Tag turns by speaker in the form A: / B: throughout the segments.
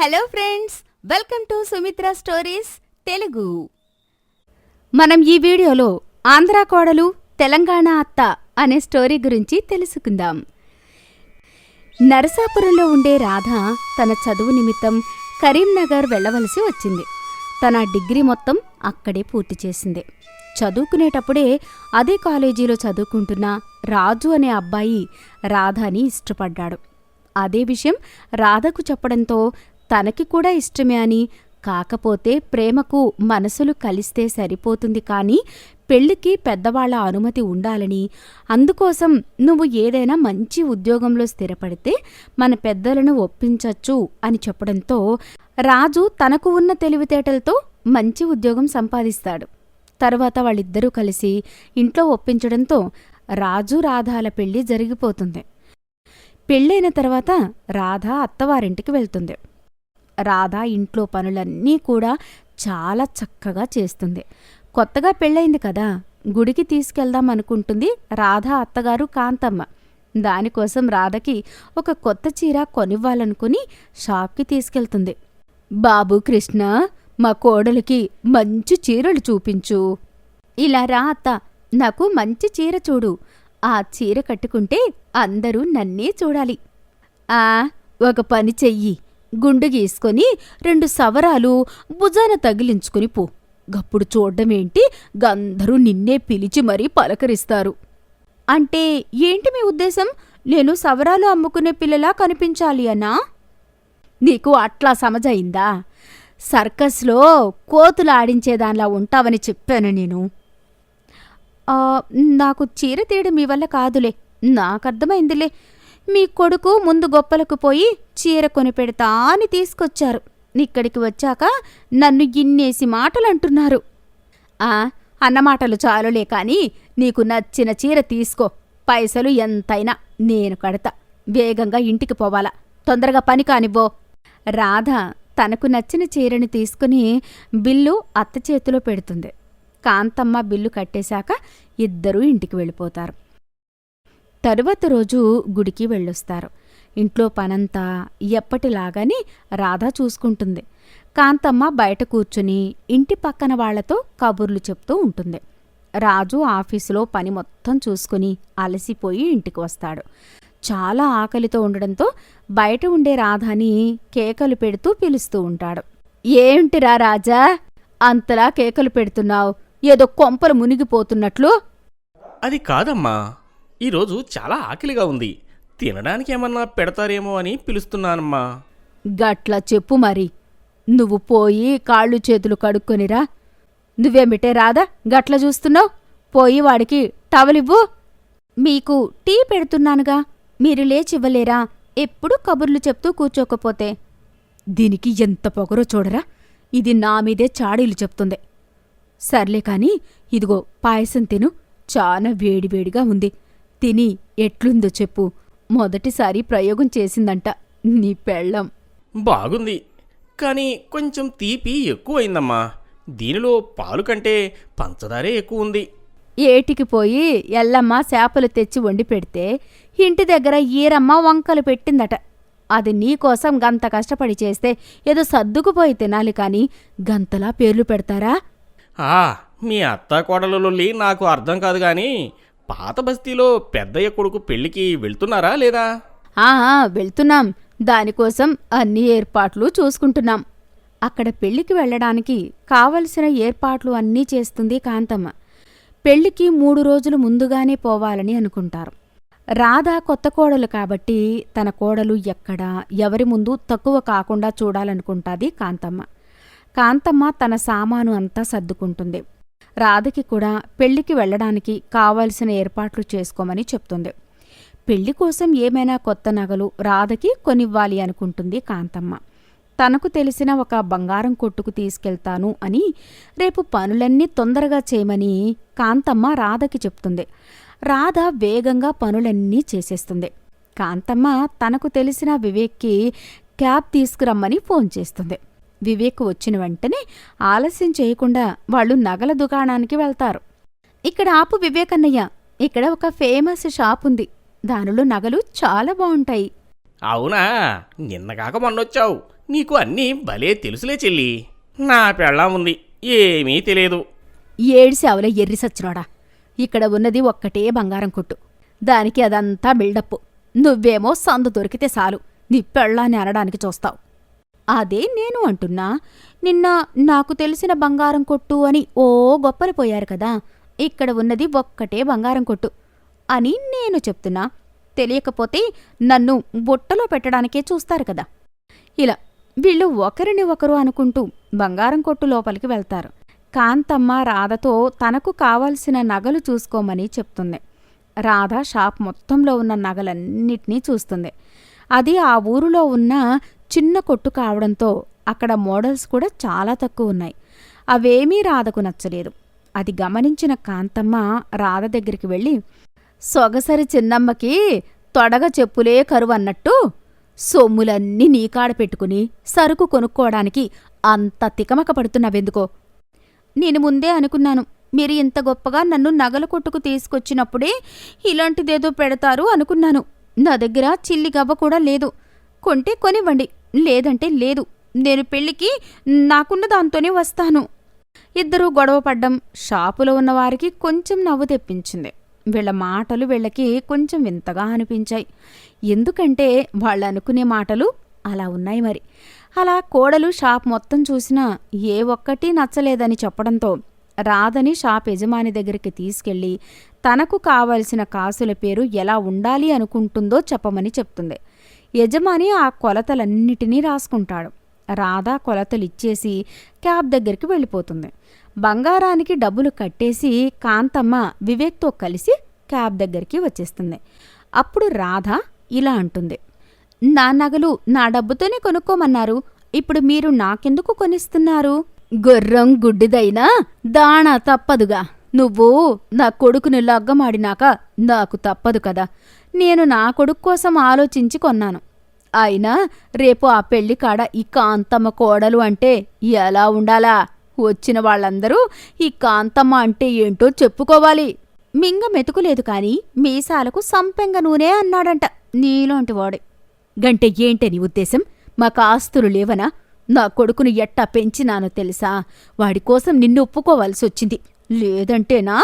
A: Hello friends welcome to Sumitra stories Telugu మనం ఈ వీడియోలో ఆంధ్రా కోడలు తెలంగాణ అత్త అనే స్టోరీ గురించి తెలుసుకుందాం. నరసాపురంలో ఉండే రాధ తన చదువు నిమిత్తం కరీంనగర్ వెళ్ళవలసి వచ్చింది. తన డిగ్రీ మొత్తం అక్కడే పూర్తి చేసింది. చదువుకునేటప్పుడే అదే కాలేజీలో చదువుకుంటున్న రాజు అనే అబ్బాయి రాధాని ఇష్టపడ్డాడు. అదే విషయం రాధకు చెప్పడంతో తనకి కూడా ఇష్టమే అని. కాకపోతే ప్రేమకు మనసులు కలిస్తే సరిపోతుంది కానీ పెళ్ళికి పెద్దవాళ్ళ అనుమతి ఉండాలని. అందుకోసం నువ్వు ఏదైనా మంచి ఉద్యోగంలో స్థిరపడితే మన పెద్దలను ఒప్పించచ్చు అని చెప్పడంతో రాజు తనకు ఉన్న తెలివితేటలతో మంచి ఉద్యోగం సంపాదిస్తాడు. తర్వాత వాళ్ళిద్దరూ కలిసి ఇంట్లో ఒప్పించడంతో రాజు రాధాల పెళ్ళి జరిగిపోతుంది. పెళ్ళైన తర్వాత రాధ అత్తవారింటికి వెళ్తుంది. రాధ ఇంట్లో పనులన్నీ కూడా చాలా చక్కగా చేస్తుంది. కొత్తగా పెళ్ళయింది కదా గుడికి తీసుకెళ్దాం అనుకుంటుంది రాధ అత్తగారు కాంతమ్మ. దానికోసం రాధకి ఒక కొత్త చీర కొనివ్వాలనుకుని షాప్కి తీసుకెళ్తుంది. బాబు కృష్ణ మా కోడలికి మంచి చీరలు చూపించు. ఇలా రా అత్త నాకు మంచి చీర చూడు. ఆ చీర కట్టుకుంటే అందరూ నన్నే చూడాలి. ఆ ఒక పని చెయ్యి. గుండు గీసుకొని రెండు సవరాలు భుజాన తగిలించుకుని పో. గప్పుడు చూడ్డమేంటి? గందరూ నిన్నే పిలిచి మరీ పలకరిస్తారు. అంటే ఏంటి మీ ఉద్దేశం? నేను సవరాలు అమ్ముకునే పిల్లలా కనిపించాలి అన్నా? నీకు అట్లా సమజయిందా సర్కస్లో కోతులు ఆడించేదానిలా ఉంటావని చెప్పాను నేను. నాకు చీర తీయడం మీ వల్ల కాదులే. నాకర్థమైందిలే మీ కొడుకు ముందు గొప్పలకు పోయి చీర కొనిపెడతా అని తీసుకొచ్చారు. ఇక్కడికి వచ్చాక నన్ను ఇన్నేసి మాటలు అంటున్నారు ఆ అన్నమాటలు చాలులే కాని నీకు నచ్చిన చీర తీసుకో. పైసలు ఎంతైనా నేను కడతా. వేగంగా ఇంటికి పోవాలా. తొందరగా పని కానివ్వో. రాధ తనకు నచ్చిన చీరని తీసుకుని బిల్లు అత్త చేతిలో పెడుతుంది. కాంతమ్మ బిల్లు కట్టేశాక ఇద్దరూ ఇంటికి వెళ్ళిపోతారు. తరువాత రోజు గుడికి వెళ్ళొస్తారు. ఇంట్లో పనంతా ఎప్పటిలాగానే రాధ చూసుకుంటుంది. కాంతమ్మ బయట కూర్చుని ఇంటి పక్కన వాళ్ళతో కబుర్లు చెప్తూ ఉంటుంది. రాజు ఆఫీసులో పని మొత్తం చూసుకుని అలసిపోయి ఇంటికి వస్తాడు. చాలా ఆకలితో ఉండడంతో బయట ఉండే రాధాని కేకలు పెడుతూ పిలుస్తూ ఉంటాడు. ఏంటిరా రాజా? అంతలా కేకలు పెడుతున్నావు. ఏదో కొంపలు మునిగిపోతున్నట్లు.
B: అది కాదమ్మా. ఈరోజు చాలా ఆకలిగా ఉంది. తినడానికి ఏమన్నా పెడతారేమో అని పిలుస్తున్నానమ్మా.
A: గట్ల చెప్పు మరి. నువ్వు పోయి కాళ్ళు చేతులు కడుక్కొనిరా. నువ్వేమిటే రాదా గట్ల చూస్తున్నావు? పోయి వాడికి టవలివ్వు. మీకు టీ పెడుతున్నానుగా. మీరు లేచివ్వలేరా? ఎప్పుడు కబుర్లు చెప్తూ కూర్చోకపోతే. దీనికి ఎంత పొగరో చూడరా? ఇది నా మీదే చాడీలు చెప్తుంది. సర్లే కాని ఇదిగో పాయసం తిను. చాలా వేడివేడిగా ఉంది. తిని ఎట్లుందో చెప్పు. మొదటిసారి ప్రయోగం చేసిందంట నీ పెళ్ళం.
B: బాగుంది. కానీ కొంచెం తీపి ఎక్కువైందమ్మా. దీనిలో పాలు కంటే పంచదారే ఎక్కువ ఉంది
A: ఏటికి పోయి ఎల్లమ్మ చేపలు తెచ్చి వండి పెడితే ఇంటి దగ్గర ఈరమ్మ వంకలు పెట్టిందట. అది నీకోసం గంత కష్టపడి చేస్తే ఏదో సర్దుకుపోయి తినాలి కాని గంతలా పేర్లు పెడతారా?
B: ఆ మీ అత్త కోడలలో నాకు అర్థం కాదు కానీ పాత బస్తీలో పెద్దయ్య కొడుకు పెళ్ళికి వెళ్తున్నారా లేదా?
A: ఆ వెళ్తున్నాం. దానికోసం అన్ని ఏర్పాట్లు చూసుకుంటున్నాం. అక్కడ పెళ్ళికి వెళ్ళడానికి కావలసిన ఏర్పాట్లు అన్నీ చేస్తుంది కాంతమ్మ. పెళ్ళికి మూడు రోజులు ముందుగానే పోవాలని అనుకుంటారు. రాధ కొత్త కోడలు కాబట్టి తన కోడలు ఎక్కడ ఎవరి ముందు తక్కువ కాకుండా చూడాలనుకుంటాది కాంతమ్మ. కాంతమ్మ తన సామాను అంతా సర్దుకుంటుంది. రాధకి కూడా పెళ్ళికి వెళ్ళడానికి కావాల్సిన ఏర్పాట్లు చేసుకోమని చెప్తుంది. పెళ్ళి కోసం ఏమైనా కొత్త నగలు రాధకి కొనివ్వాలి అనుకుంటుంది కాంతమ్మ. తనకు తెలిసిన ఒక బంగారం కొట్టుకు తీసుకెళ్తాను అని రేపు పనులన్నీ తొందరగా చేయమని కాంతమ్మ రాధకి చెప్తుంది. రాధ వేగంగా పనులన్నీ చేసేస్తుంది. కాంతమ్మ తనకు తెలిసిన వివేక్కి క్యాబ్ తీసుకురమ్మని ఫోన్ చేస్తుంది. వివేక్ వచ్చిన వెంటనే ఆలస్యం చేయకుండా వాళ్ళు నగల దుకాణానికి వెళ్తారు. ఇక్కడ ఆపు వివేకన్నయ్య ఇక్కడ ఒక ఫేమస్ షాప్ ఉంది. దానిలో నగలు చాలా బావుంటాయి
B: అవునా? నిన్నగాక మొన్నొచ్చావు. నీకు అన్నీ భలే తెలుసులే చెల్లి. నా పెళ్ళాం ఉంది. ఏమీ తెలియదు
A: ఏడిసావులే ఎర్రి సచ్చినోడా. ఇక్కడ ఉన్నది ఒక్కటే బంగారం కొట్టు. దానికి అదంతా బిల్డప్ నువ్వేమో సందు దొరికితే చాలు. నీ పెళ్ళాన్ని అనడానికి చూస్తావు. అదే నేను అంటున్నా. నిన్న నాకు తెలిసిన బంగారం కొట్టు అని ఓ గొప్పలు పోయారు కదా. ఇక్కడ ఉన్నది ఒక్కటే బంగారం కొట్టు అని నేను చెప్తున్నా. తెలియకపోతే నన్ను బుట్టలో పెట్టడానికే చూస్తారు కదా. ఇలా వీళ్ళు ఒకరిని ఒకరు అనుకుంటూ బంగారం కొట్టు లోపలికి వెళ్తారు. కాంతమ్మ రాధతో తనకు కావాల్సిన నగలు చూసుకోమని చెప్తుంది. రాధ షాప్ మొత్తంలో ఉన్న నగలన్నిటినీ చూస్తుంది. అది ఆ ఊరిలో ఉన్న చిన్న కొట్టు కావడంతో అక్కడ మోడల్స్ కూడా చాలా తక్కువ ఉన్నాయి. అవేమీ రాధకు నచ్చలేదు. అది గమనించిన కాంతమ్మ రాధ దగ్గరికి వెళ్ళి సొగసరి చిన్నమ్మకి తొడగ చెప్పులే కరువు అన్నట్టు సొమ్ములన్నీ నీకాడ పెట్టుకుని సరుకు కొనుక్కోవడానికి అంత తికమక పడుతున్నావెందుకో? నేను ముందే అనుకున్నాను మీరు ఇంత గొప్పగా నన్ను నగల కొట్టుకు తీసుకొచ్చినప్పుడే ఇలాంటిదేదో పెడతారు అనుకున్నాను. నా దగ్గర చిల్లి గవ్వ కూడా లేదు. కొంటే కొనివ్వండి. లేదంటే లేదు నేను పెళ్ళికి నాకున్న దాంతోనే వస్తాను. ఇద్దరూ గొడవ పడ్డం షాపులో ఉన్నవారికి కొంచెం నవ్వు తెప్పించింది. వీళ్ళ మాటలు వీళ్ళకి కొంచెం వింతగా అనిపించాయి. ఎందుకంటే వాళ్ళు అనుకునే మాటలు అలా ఉన్నాయి మరి. అలా కోడలు షాప్ మొత్తం చూసినా ఏ ఒక్కటి నచ్చలేదని చెప్పడంతో రాధని షాప్ యజమాని దగ్గరికి తీసుకెళ్ళి తనకు కావలసిన కాసుల పేరు ఎలా ఉండాలి అనుకుంటుందో చెప్పమని చెప్తుంది. యజమాని ఆ కొలతలన్నిటినీ రాసుకుంటాడు. రాధా కొలతలు ఇచ్చేసి క్యాబ్ దగ్గరికి వెళ్ళిపోతుంది. బంగారానికి డబ్బులు కట్టేసి కాంతమ్మ వివేక్తో కలిసి క్యాబ్ దగ్గరికి వచ్చేస్తుంది. అప్పుడు రాధ ఇలా అంటుంది. నా నగలు నా డబ్బుతోనే కొనుక్కోమన్నారు. ఇప్పుడు మీరు నాకెందుకు కొనిస్తున్నారు? గుర్రం గుడ్డిదైనా దాణా తప్పదుగా. నువ్వు నా కొడుకుని లగ్గమాడినాక నాకు తప్పదు కదా. నేను నా కొడుకు కోసం ఆలోచించి కొన్నాను. అయినా రేపు ఆ పెళ్ళి కాడ ఈ కాంతమ్మ కోడలు అంటే ఎలా ఉండాలా? వచ్చిన వాళ్ళందరూ ఈ కాంతమ్మ అంటే ఏంటో చెప్పుకోవాలి. మింగ మెతుకులేదు కాని మీసాలకు సంపెంగ నూనె అన్నాడంట నీలోంటి వాడే. గంటే ఏంటే నీ ఉద్దేశం? మాకు ఆస్తులు లేవనా? నా కొడుకును ఎట్టా పెంచినానో తెలుసా? వాడి కోసం నిన్ను ఒప్పుకోవాల్సి వచ్చింది లేదంటేనా?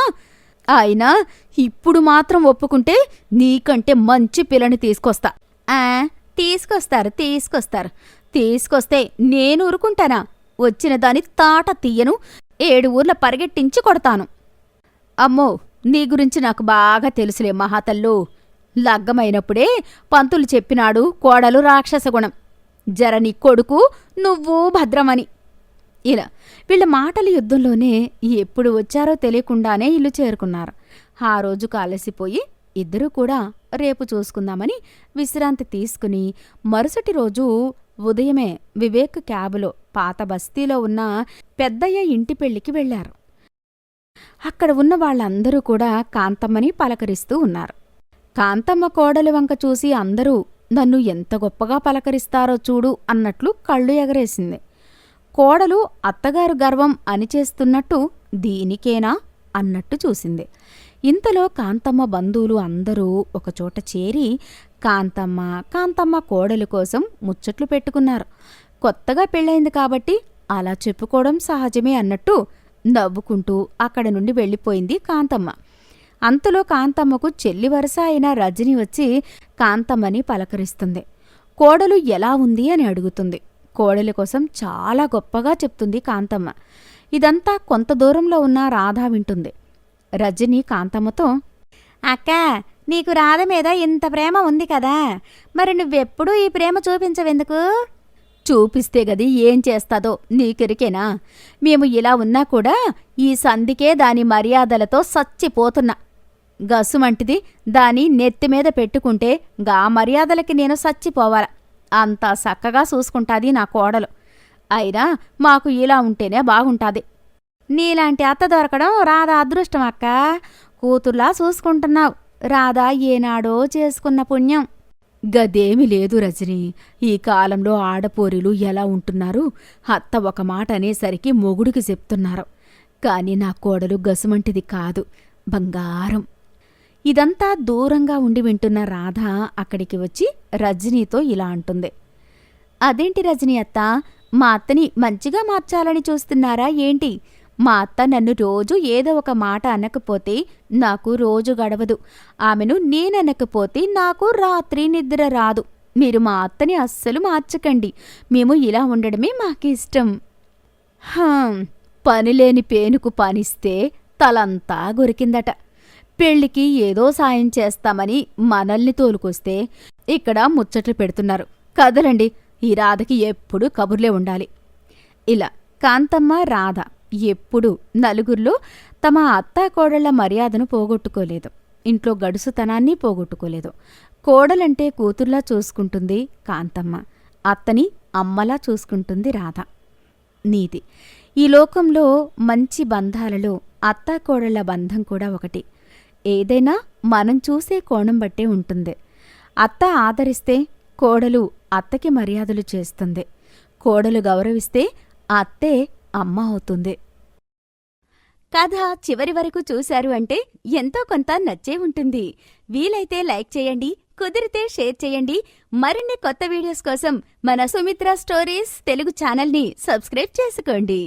A: అయినా ఇప్పుడు మాత్రం ఒప్పుకుంటే నీకంటే మంచి పిల్లని తీసుకొస్తా. ఆ తీసుకొస్తారు తీసుకొస్తారు. తీసుకొస్తే నేను ఊరుకుంటానా? వచ్చిన దాని తాట తీయను ఏడు ఊర్ల పరిగెట్టించి కొడతాను. అమ్మో నీ గురించి నాకు బాగా తెలుసులే మహాతల్లు. లగ్గమైనప్పుడే పంతులు చెప్పినాడు కోడలు రాక్షసగుణం. జర నీ కొడుకు నువ్వు భద్రమని. ఇలా. వీళ్ళ మాటల యుద్ధంలోనే ఎప్పుడు వచ్చారో తెలియకుండానే ఇల్లు చేరుకున్నారు. ఆ రోజు కాలసిపోయి ఇద్దరూ కూడా రేపు చూసుకుందామని విశ్రాంతి తీసుకుని మరుసటి రోజు ఉదయమే వివేక్ క్యాబులో పాత బస్తీలో ఉన్న పెద్దయ్య ఇంటి పెళ్ళికి వెళ్ళారు అక్కడ ఉన్న వాళ్ళందరూ కూడా కాంతమ్మని పలకరిస్తూ ఉన్నారు. కాంతమ్మ కోడలి వంక చూసి అందరూ నన్ను ఎంత గొప్పగా పలకరిస్తారో చూడు అన్నట్లు కళ్ళు ఎగరేసింది. కోడలు అత్తగారు గర్వం అనిచేస్తున్నట్టు దీనికేనా అన్నట్టు చూసింది. ఇంతలో కాంతమ్మ బంధువులు అందరూ ఒకచోట చేరి కాంతమ్మ కాంతమ్మ కోడలు కోసం ముచ్చట్లు పెట్టుకున్నారు. కొత్తగా పెళ్ళైంది కాబట్టి అలా చెప్పుకోవడం సహజమే అన్నట్టు నవ్వుకుంటూ అక్కడ నుండి వెళ్ళిపోయింది కాంతమ్మ. అంతలో కాంతమ్మకు చెల్లి వరస అయిన రజని వచ్చి కాంతమ్మని పలకరిస్తుంది. కోడలు ఎలా ఉంది? అని అడుగుతుంది. కోడలి కోసం చాలా గొప్పగా చెప్తుంది కాంతమ్మ. ఇదంతా కొంత దూరంలో ఉన్న రాధ వింటుంది. రజని కాంతమ్మతో అక్క నీకు రాధ మీద ఇంత ప్రేమ ఉంది కదా. మరి నువ్వెప్పుడూ ఈ ప్రేమ చూపించవెందుకు? చూపిస్తే గది ఏం చేస్తాదో నీకెరికేనా? మేము ఇలా ఉన్నా కూడా ఈ సంధికే దాని మర్యాదలతో సచ్చిపోతున్నా. గసుమంటిది దాని నెత్తిమీద పెట్టుకుంటే గా మర్యాదలకి నేను సచ్చిపోవాలా? అంత చక్కగా చూసుకుంటాది నా కోడలు. అయినా మాకు ఇలా ఉంటేనే బాగుంటుంది. నీలాంటి అత్త దొరకడం రాధా అదృష్టం అక్క. కూతుర్లా చూసుకుంటున్నావు. రాధా ఏనాడో చేసుకున్న పుణ్యం. గదేమి లేదు రజని. ఈ కాలంలో ఆడపోరీలు ఎలా ఉంటున్నారు? అత్త ఒక మాట అనేసరికి మొగుడికి చెప్తున్నారు. కాని నా కోడలు గసుమంటిది కాదు. బంగారం. ఇదంతా దూరంగా ఉండి వింటున్న రాధ అక్కడికి వచ్చి రజనీతో ఇలా అంటుంది. అదేంటి రజనీ అత్త? మా అత్తని మంచిగా మార్చాలని చూస్తున్నారా ఏంటి? మా అత్త నన్ను రోజు ఏదో ఒక మాట అనకపోతే నాకు రోజు గడవదు. ఆమెను నేననకపోతే నాకు రాత్రి నిద్ర రాదు. మీరు మా అత్తని అస్సలు మార్చకండి. మేము ఇలా ఉండడమే మాకు ఇష్టం. పనిలేని పేనుకు పనిస్తే తలంతా గొరికిందట. పెళ్ళికి ఏదో సాయం చేస్తామని మనల్ని తోలుకొస్తే ఇక్కడ ముచ్చట్లు పెడుతున్నారు. కదలండి ఈ రాధకి ఎప్పుడూ కబుర్లే ఉండాలి. ఇలా కాంతమ్మ రాధ ఎప్పుడు నలుగురిలో తమ అత్తాకోడళ్ళ మర్యాదను పోగొట్టుకోలేదు. ఇంట్లో గడుసుతనాన్ని పోగొట్టుకోలేదు. కోడలంటే కూతుర్లా చూసుకుంటుంది కాంతమ్మ. అత్తని అమ్మలా చూసుకుంటుంది రాధ. నీతి ఈ లోకంలో మంచి బంధాలలో అత్తాకోడళ్ళ బంధం కూడా ఒకటి. ఏదైనా మనం చూసే కోణం బట్టే ఉంటుంది. అత్త ఆదరిస్తే కోడలు అత్తకి మర్యాదలు చేస్తుంది. కోడలు గౌరవిస్తే అత్తే అమ్మ అవుతుంది. కథ చివరి వరకు చూశారు అంటే ఎంతో కొంత నచ్చే ఉంటుంది. వీలైతే లైక్ చేయండి కుదిరితే షేర్ చేయండి. మరిన్ని కొత్త వీడియోస్ కోసం మన సుమిత్ర స్టోరీస్ తెలుగు ఛానల్ని సబ్స్క్రైబ్ చేసుకోండి.